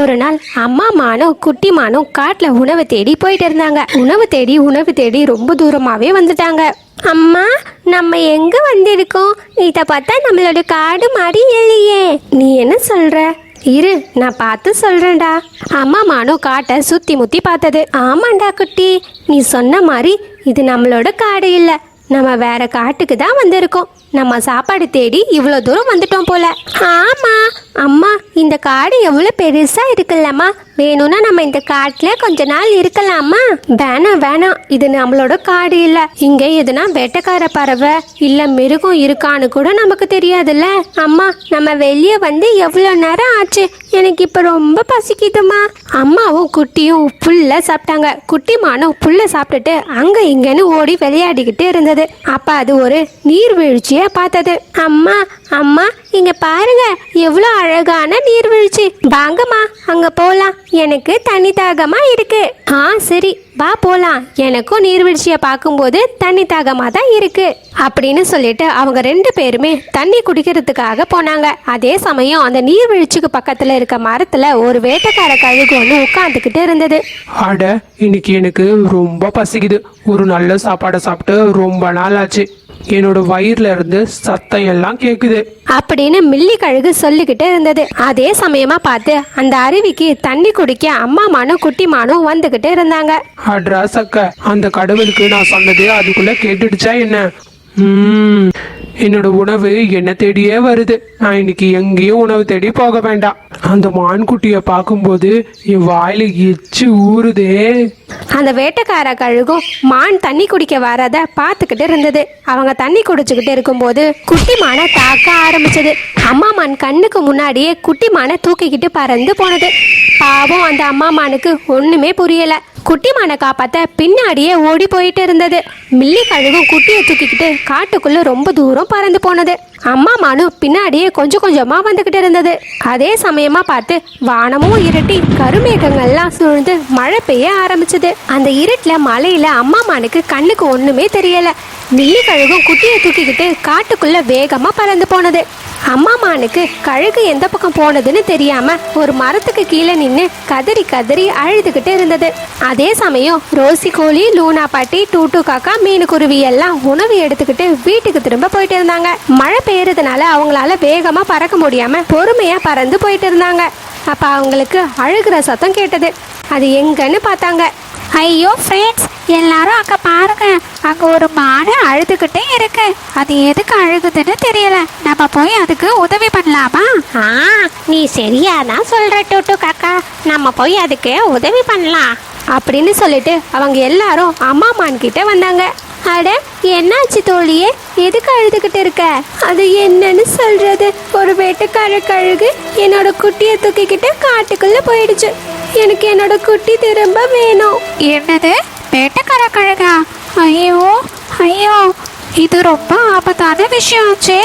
ஒரு நாள் அம்மா மானும் குட்டி மானும் காட்டுல உணவு தேடி போயிட்டு இருந்தாங்க. உணவு தேடி உணவு தேடி ரொம்ப தூரமாவே வந்துட்டாங்க. அம்மா நம்ம எங்க வந்திருக்கோம்? இத பார்த்தா நம்மளோட காடு மாதிரி இல்லையே நீ என்ன சொல்ற? இரு நான் பார்த்து சொல்றேன்டா. அம்மா மானும் காட்டை சுத்தி முத்தி பார்த்தது. ஆமாண்டா குட்டி நீ சொன்ன மாதிரி இது நம்மளோட காடு இல்லை. நம்ம வேற காட்டுக்கு தான் வந்திருக்கோம். நம்ம சாப்பாடு தேடி இவ்வளோ தூரம் வந்துட்டோம் போல. ஆமா அம்மா இந்த காடு எவ்வளோ பெருசா இருக்குல்லம்மா. வேணும்னா நம்ம இந்த காட்டுல கொஞ்ச நாள் இருக்கலாமா வேணாம் வேணாம். இது நம்மளோட காடு இல்ல. இங்க எதுனா வேட்டைக்கார பறவை இல்ல மிருகம் இருக்கான்னு கூட நமக்கு தெரியாதுல்ல. அம்மா நம்ம வெளியே வந்து எவ்வளோ நேரம் ஆச்சு? எனக்கு இப்போ ரொம்ப பசிக்குதுமா அம்மாவும் குட்டியும் புல்ல சாப்பிட்டாங்க. குட்டி மானும் புல்ல சாப்பிட்டுட்டு அங்க இங்கன்னு ஓடி விளையாடிக்கிட்டு இருந்தது. அப்ப அது ஒரு நீர்வீழ்ச்சி நீர்வீழ்ச்சிய பார்த்தது. அம்மா அம்மா இங்க பாருங்க. எவ்வளோ அழகான நீர்வீழ்ச்சி. வாங்கம்மா அங்க போலாம். எனக்கு தண்ணி தாகமா இருக்கு. ஆ சரி வா போலாம். எனக்கும் நீர்வீழ்ச்சியை பார்க்கும்போது தண்ணி தாகமா தான் இருக்கு. அப்படின்னு சொல்லிட்டு அவங்க ரெண்டு பேருமே தண்ணி குடிக்கிறதுக்காக போனாங்க. அதே சமயம் அந்த நீர்வீழ்ச்சிக்கு பக்கத்துல இருக்க மரத்துல ஒரு வேட்டைக்கார கழுகு ஒன்று உட்காந்துக்கிட்டு இருந்தது. அட இன்னைக்கு எனக்கு ரொம்ப பசிக்குது. ஒரு நல்ல சாப்பாடை சாப்பிட்டு ரொம்ப நாள் ஆச்சு. என்னோட வயிறுல இருந்து சத்தம் எல்லாம் கேக்குது. அப்படின்னு மில்லி கழுகு சொல்லிக்கிட்டு இருந்தது. அதே சமயமா பார்த்து அந்த அருவிக்கு தண்ணி குடிக்க அம்மா மானும் குட்டி மானும் வந்துகிட்டு இருந்தாங்க. அட்ரா சக்க அந்த கடவுளுக்கு நான் சொன்னது அதுக்குள்ள கேட்டுடுச்சா என்ன. என்னோட உணவு என்ன தேடியே வருது. நான் இன்னைக்கு எங்கேயும் உணவு தேடி போக வேண்டாம். அந்த மான்குட்டியை பார்க்கும்போது என் வாயில எச்சு ஊறுதே. அந்த வேட்டைக்கார கழுகும் மான் தண்ணி குடிக்க வராத பார்த்துக்கிட்டு இருந்தது. அவங்க தண்ணி குடிச்சுக்கிட்டு இருக்கும்போது குட்டி மானை தாக்க ஆரம்பிச்சது. அம்மா மான் கண்ணுக்கு முன்னாடியே குட்டி மானை தூக்கிக்கிட்டு பறந்து போனது. பாவம் அந்த அம்மா மானுக்கு ஒண்ணுமே புரியல. குட்டி மானை காப்பாற்ற பின்னாடியே ஓடி போயிட்டு இருந்தது. மில்லி கழுகும் குட்டியை தூக்கிக்கிட்டு காட்டுக்குள்ள ரொம்ப தூரம் பறந்து போனது. அம்மா மனு பின்னாடியே கொஞ்சம் கொஞ்சமாக வந்துக்கிட்டு இருந்தது. அதே சமயமாக பார்த்து வானமும் இருட்டி கருமேகங்கள்லாம் சூழ்ந்து மழை பெய்ய ஆரம்பிச்சது. அந்த இருட்டில் மலையில் அம்மா மானுக்கு கண்ணுக்கு ஒன்றுமே தெரியலை. மில்லி கழுகும் குட்டியை தூக்கிக்கிட்டு காட்டுக்குள்ளே வேகமாக பறந்து போனது. அம்மா மானுக்கு கழுகு எந்த பக்கம் போனதுன்னு தெரியாம ஒரு மரத்துக்கு கீழே நின்று கதறி கதறி அழுதுகிட்டு இருந்தது. அதே சமயம் ரோசி கோழி லூனா பாட்டி டூட்டு காக்கா மீனுக்குருவி எல்லாம் உணவு எடுத்துக்கிட்டு வீட்டுக்கு திரும்ப போயிட்டு இருந்தாங்க. மழை பெய்யறதுனால அவங்களால வேகமா பறக்க முடியாம பொறுமையா பறந்து போயிட்டு இருந்தாங்க. அப்ப அவங்களுக்கு அழுகிற சத்தம் கேட்டது. அது எங்கன்னு பார்த்தாங்க. ஐயோ ஃப்ரெண்ட்ஸ் எல்லாரும் அங்கே பாருங்க. அங்கே ஒரு மாடு அழுதுகிட்டே இருக்கு. அது எதுக்கு அழுகுதுன்னு தெரியல. நம்ம போய் அதுக்கு உதவி பண்ணலாமா? ஆ நீ சரியா தான் சொல்ற டோட்டு காக்கா. நம்ம போய் அதுக்கு உதவி பண்ணலாம். அப்படின்னு சொல்லிட்டு அவங்க எல்லாரும் அம்மா மான்கிட்ட வந்தாங்க. அட என்னாச்சு தோழியே எதுக்கு அழுதுகிட்டு இருக்க? அது என்னன்னு சொல்றது? ஒரு வேட்டுக்கார கழுகு என்னோட குட்டியை தூக்கிக்கிட்டு காட்டுக்குள்ள போயிடுச்சு. எனக்கு என்னோட குட்டி திரும்ப வேணும். என்னது? வேட்டைக்கார கழுகா ஐயோ ஐயோ. இது ரொம்ப ஆபத்தான விஷயம் ஆச்சே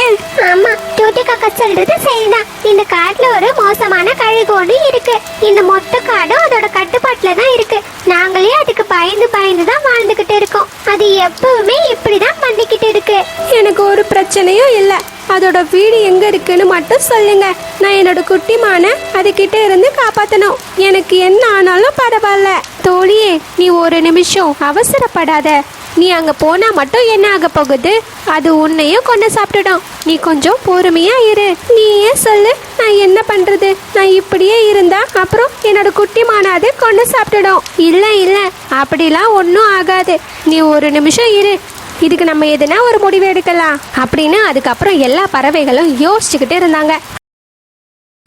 ஆமா டூட்டி காக்கா சொல்றது சரிதான். இந்த காட்டுல ஒரு மோசமான கழுகு ஒண்ணு இருக்கு. இந்த மொத்த காடும் அதோட கட்டுப்பாட்டுல தான் இருக்கு. நாங்களே அதுக்கு பயந்து பயந்து தான் வாழ்ந்துகிட்டு இருக்கோம். அது எப்பவுமே இப்படிதான் பண்ணிக்கிட்டு இருக்கு. எனக்கு ஒரு பிரச்சனையும் இல்லை. அதோட வீடு எங்க இருக்குன்னு மட்டும் சொல்லுங்க. நான் என்னோட குட்டிமான அதுகிட்ட இருந்து காப்பாத்தணும். எனக்கு என்ன ஆனாலும் பரவாயில்ல. தோழியே நீ ஒரு நிமிஷம் அவசரப்படாத. நீ அங்க போனா மட்டும் என்ன ஆக போகுது? அது உன்னையும் கொண்டு சாப்பிட்டுடும் நீ கொஞ்சம் பொறுமையா இரு. நீயே சொல்லு? நான் என்ன பண்றது? நான் இப்படியே இருந்தா அப்புறம் என்னோட குட்டிமான அது கொண்டு சாப்பிட்டுடும் இல்ல இல்ல அப்படிலாம் ஒன்றும் ஆகாது. நீ ஒரு நிமிஷம் இரு. இதுக்கு நம்ம எதுனா ஒரு முடிவு எடுக்கலாம் அப்படின்னு அதுக்கப்புறம் எல்லா பறவைகளும் யோசிச்சுக்கிட்டு இருந்தாங்க.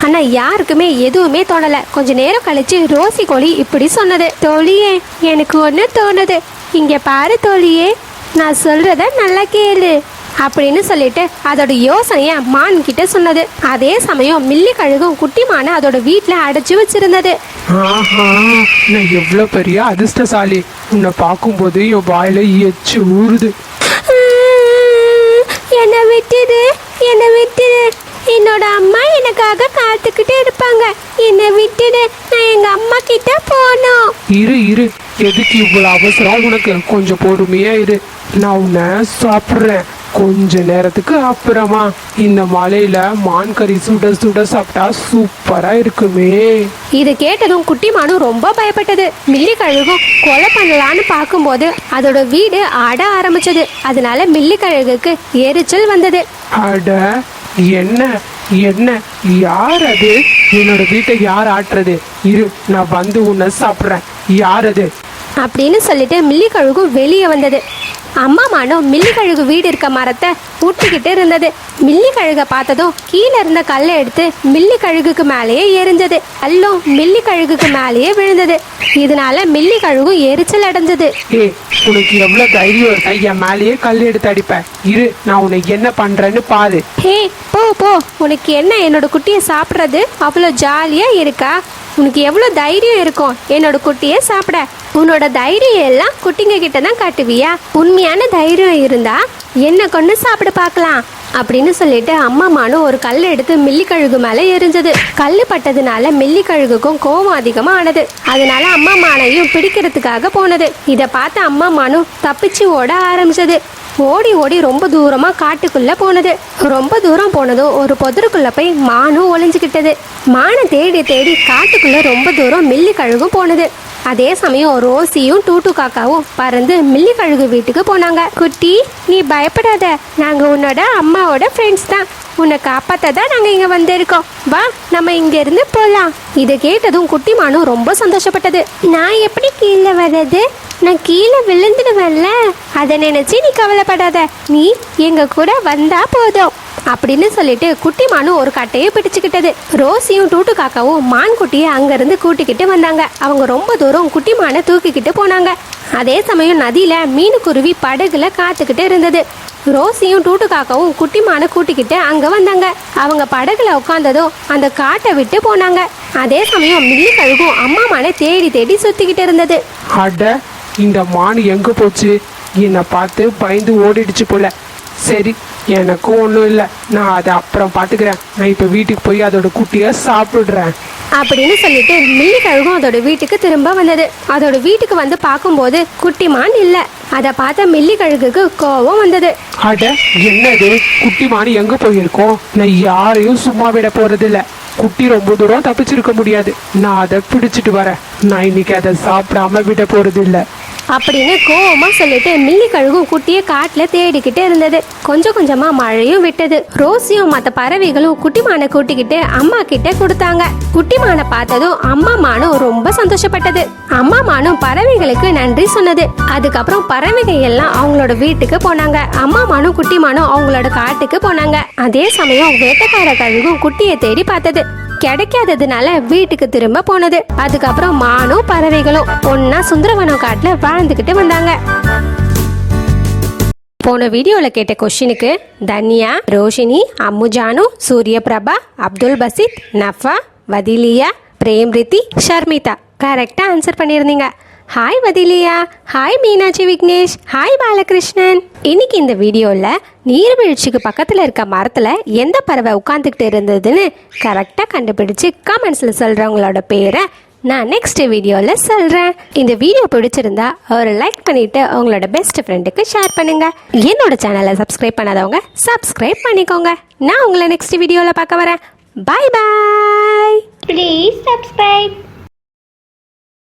ஆனா யாருக்குமே எதுவுமே தோணல. கொஞ்ச நேரம் கழிச்சு ரோசி கோழி இப்படி சொன்னது. தோழியே எனக்கு ஒன்று தோணுது. இங்க பாரு தோழியே நான் சொல்றத நல்லா கேளு. அப்படின்னு சொல்லிட்டு அதோட யோசனைய மான் கிட்ட சொன்னது. அதே சமயம் மில்லி கழுகும் குட்டி மானை அதோட வீட்டுல அடைச்சு வச்சிருந்தது. ஆஹா நான் எவ்வளவு பெரிய அதிர்ஷ்டசாலி. உன்னை பார்க்கும்போது என் வாயில எச்சு ஊறுது. என்னை விட்டுடு என்னை விட்டுடு. என்னோட அம்மா எனக்காக காத்துக்கிட்டு இருப்பாங்க. என்னை விட்டுடு நான் எங்க அம்மா கிட்ட போகணும். இரு இரு. எதுக்கு இவ்வளவு அவசரம்? உனக்கு கொஞ்சம் பொறுமையா இரு. நான் உன்னை சாப்பிடுறேன். கொஞ்ச நேரத்துக்கு அப்புறமா இந்த மலையில மான் கறி சுட சுட சாப்பிட்டா சூப்பரா இருக்குமே. இது கேட்டதும் குட்டி மானும் ரொம்ப பயப்பட்டது. மில்லி கழுகும் கொலை பண்ணலான்னு பார்க்கும்போது அதோட வீடு ஆட ஆரம்பிச்சது. அதனால மில்லி கழுகுக்கு எரிச்சல் வந்தது. அட என்ன என்ன யார் அது? என்னோட வீட்டை யார் ஆட்டுறது? இரு நான் வந்து உன்னை சாப்பிட்றேன். யார் அது? அப்படின்னு சொல்லிட்டு மில்லி கழுகு வெளியே வந்தது. அம்மா மானும் மில்லி கழுகு வீடு இருக்க மரத்தை ஊட்டிக்கிட்டு இருந்தது. மில்லி கழுகை பார்த்ததும் கீழே இருந்த கல்லை எடுத்து மில்லி கழுகுக்கு மேலேயே எரிஞ்சது. கல்லும் மில்லி கழுகுக்கு மேலேயே விழுந்தது. இதனால மில்லி கழுகு எரிச்சல் அடைஞ்சது. ஏய் உனக்கு எவ்வளவு தைரியம் என் மேலேயே கல் எடுத்து அடிப்பேன் இரு நான் உன்னை என்ன பண்றேன்னு பாரு. ஹே போ போ. உனக்கு என்ன என்னோட குட்டியை சாப்பிட்றது? அவ்வளோ ஜாலியாக இருக்கா? உனக்கு எவ்வளோ தைரியம் இருக்கும்? என்னோட குட்டியை சாப்பிட. உன்னோட தைரியம் எல்லாம் குட்டிங்க கிட்ட தான் காட்டுவியா? உண்மையான தைரியம் இருந்தா என்ன கொண்டு சாப்பிட பார்க்கலாம். அப்படின்னு சொல்லிட்டு அம்மா மானும் ஒரு கல் எடுத்து மில்லிக்கழுகு மேலே எரிஞ்சது. கல் பட்டதுனால மில்லிக்கழுகுக்கும் கோவம் அதிகமாக ஆனது. அதனால அம்மா மானையும் பிடிக்கிறதுக்காக போனது. இதை பார்த்து அம்மா மானும் தப்பிச்சு ஓட ஆரம்பிச்சது. ஓடி ஓடி ரொம்ப தூரமாக காட்டுக்குள்ளே போனது. ரொம்ப தூரம் போனதும் ஒரு பொதருக்குள்ளே போய் மானும் ஒளிஞ்சுக்கிட்டது. மானை தேடி தேடி காட்டுக்குள்ளே ரொம்ப தூரம் மில்லி கழுகும் போனது. அதே சமயம் ரோசியும் டூட்டு காக்காவும் பறந்து மில்லி கழுகு வீட்டுக்கு போனாங்க. குட்டி நீ பயப்படாத. நாங்க உன்னோட அம்மாவோட ஃப்ரெண்ட்ஸ் தான். உன்னை காப்பாற்ற தான் நாங்கள் இங்கே வந்திருக்கோம். வா நம்ம இங்கேருந்து போகலாம் இதை கேட்டதும் குட்டி மானும் ரொம்ப சந்தோஷப்பட்டது. நான் எப்படி கீழே வர்றது? நான் கீழே விழுந்துடுவேன்ல. அதை நினச்சி நீ கவலைப்படாத. நீ எங்கள் கூட வந்தால் போதும். அப்படின்னு சொல்லிட்டு குட்டி மானு ஒரு கட்டையை பிடிச்சுக்கிட்டது. ரோசியும் டூட்டு காக்காவும் மான் குட்டியை அங்கேருந்து கூட்டிக்கிட்டு வந்தாங்க. அவங்க ரொம்ப தூரம் குட்டி மானை தூக்கிக்கிட்டு போனாங்க. அதே சமயம் நதியில் மீனுக்குருவி படகுல காத்துக்கிட்டு இருந்தது. ரோசியும் டூட்டு காக்காவும் குட்டி மானை கூட்டிக்கிட்டு அங்கே வந்தாங்க. அவங்க படகுல உட்காந்ததும் அந்த காட்டை விட்டு போனாங்க. அதே சமயம் மில்லி கழுகும் அம்மா மானை தேடி தேடி சுத்திக்கிட்டு இருந்தது. அட இந்த மான் எங்க போச்சு? என்னை பார்த்து பயந்து ஓடிடுச்சு போல. சரி எனக்கும் ஒன்றும் இல்லை. நான் அதை அப்புறம் பார்த்துக்கிறேன் நான் இப்போ வீட்டுக்கு போய் அதோட குட்டியை சாப்பிடுறேன். அப்படின்னு சொல்லிட்டு மில்லி கழுகும் அதோட வீட்டுக்கு திரும்ப வந்தது. அதோட வீட்டுக்கு வந்து பார்க்கும்போது குட்டிமான் இல்ல. அதை பார்த்த மில்லி கழுகுக்கு கோபம் வந்தது. அட என்னது? குட்டி மான் எங்க போயிருக்கோம்? நான் யாரையும் சும்மா விட போறது இல்ல குட்டி ரொம்ப தூரம் தப்பிச்சிருக்க முடியாது. நான் அதை பிடிச்சிட்டு வரேன். நான் இன்னைக்கு அதை சாப்பிடாம விட போறது இல்ல அப்படின்னு கோவமா சொல்லிட்டு மில்லி கழுகும் குட்டியை காட்டுல தேடிக்கிட்டு இருந்தது. கொஞ்சம் கொஞ்சமா மழையும் விட்டது. ரோசியும் மற்ற பறவைகளும் குட்டிமானை கூட்டிக்கிட்டு அம்மா கிட்ட கொடுத்தாங்க. குட்டிமானை பார்த்ததும் அம்மா மானும் ரொம்ப சந்தோஷப்பட்டது. அம்மா மானும் பறவைகளுக்கு நன்றி சொன்னது. அதுக்கப்புறம் பறவைகள் எல்லாம் அவங்களோட வீட்டுக்கு போனாங்க. அம்மா மானும் குட்டிமானும் அவங்களோட காட்டுக்கு போனாங்க. அதே சமயம் வேட்டைக்கார கழுகும் குட்டியை தேடி பார்த்தது. கிடைக்காததுனால வீட்டுக்கு திரும்ப போனது. அதுக்கப்புறம் மானும் பறவைகளும் ஒன்னா சுந்தரவனம் காட்டுல வாழ்ந்துகிட்டு வந்தாங்க. போன வீடியோவில் கேட்ட கொஷினுக்கு தன்யா ரோஷினி அம்முஜானு சூரியபிரபா அப்துல் பசித் நஃபா வதிலியா பிரேம்ரித்தி ஷர்மிதா கரெக்டாக ஆன்சர் பண்ணியிருந்தீங்க. ஹாய் வதிலியா ஹாய் மீனாட்சி விக்னேஷ் ஹாய் பாலகிருஷ்ணன் இன்னைக்கு இந்த வீடியோவில் நீர்வீழ்ச்சிக்கு பக்கத்தில் இருக்க மரத்தில் எந்த பறவை உட்காந்துக்கிட்டு இருந்ததுன்னு கரெக்டாக கண்டுபிடிச்சு கமெண்ட்ஸில் சொல்கிறவங்களோட பேரை நான் நெக்ஸ்ட் வீடியோவில் சொல்கிறேன் இந்த வீடியோ பிடிச்சிருந்தா ஒரு லைக் பண்ணிவிட்டு உங்களோட பெஸ்ட் ஃப்ரெண்டுக்கு ஷேர் பண்ணுங்கள் என்னோட சேனலை சப்ஸ்கிரைப் பண்ணாதவங்க சப்ஸ்கிரைப் பண்ணிக்கோங்க. நான் உங்களை நெக்ஸ்ட் வீடியோவில் பார்க்க வரேன். பாய் பாய் ப்ளீஸ் சப்ஸ்கிரைப்